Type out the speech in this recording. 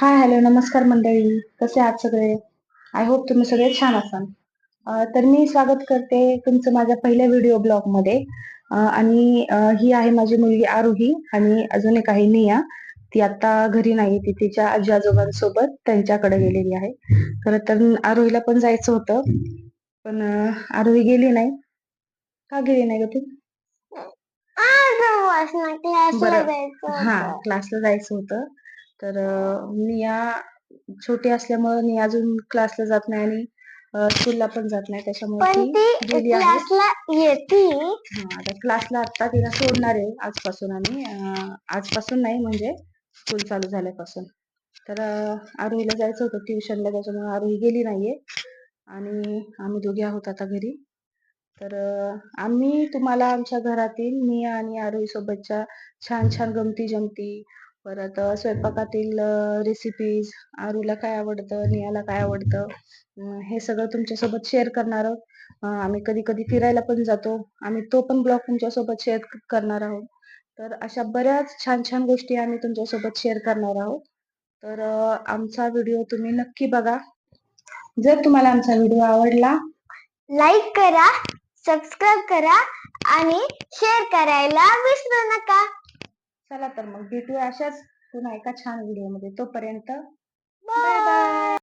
Hi hello नमस्कार मंडळी. कसे आहात सगळे? आय होप तुम्ही सगळे छान असाल. तर मी स्वागत करते तुमचं माझ्या पहिल्या व्हिडिओ ब्लॉगमध्ये. आणि ही आहे माझी मुलगी आरोही आणि अजून एक आहे निया ती आता घरी नाही ती तिच्या आजी आजोबांसोबत त्यांच्याकडे गेलेली आहे. खरं तर आरोहीला पण जायचं होतं पण आरोही गेली नाही. का गेली नाही ग तू? हा. क्लासला जायचं होतं. तर निया छोटी असल्यामुळे निया अजून क्लासला जात नाही आणि स्कूलला पण जात नाही. त्याच्यामुळे क्लासला येते. आता क्लासला आता तिला सोडणार आहे आजपासून आम्ही. अं, आजपासून नाही म्हणजे स्कूल चालू झाल्यापासून. तर आरोहीला जायचं होतं ट्युशनला त्याच्यामुळे आरोही गेली नाहीये. आणि आम्ही दोघे आहोत आता घरी. तर आम्ही तुम्हाला आमच्या घरातील मी आणि आरोही सोबतच्या छान छान गमती जमती परत स्वयंपाकातील रेसिपीज आरूला काय आवडतं नियाला काय आवडतं हे सगळं तुमच्यासोबत शेअर करणार आहोत. आम्ही कधी कधी फिरायला पण जातो. आम्ही तो पण ब्लॉग तुमच्यासोबत शेअर करणार आहोत. तर अशा बऱ्याच छान छान गोष्टी आम्ही तुमच्यासोबत शेअर करणार आहोत. तर आमचा व्हिडिओ तुम्ही नक्की बघा. जर तुम्हाला आमचा व्हिडिओ आवडला लाईक करा सबस्क्राईब करा आणि शेअर करायला विसरू नका. चला तर मग भेटूया अशाच पुन्हा एका छान व्हिडिओमध्ये. तोपर्यंत बाय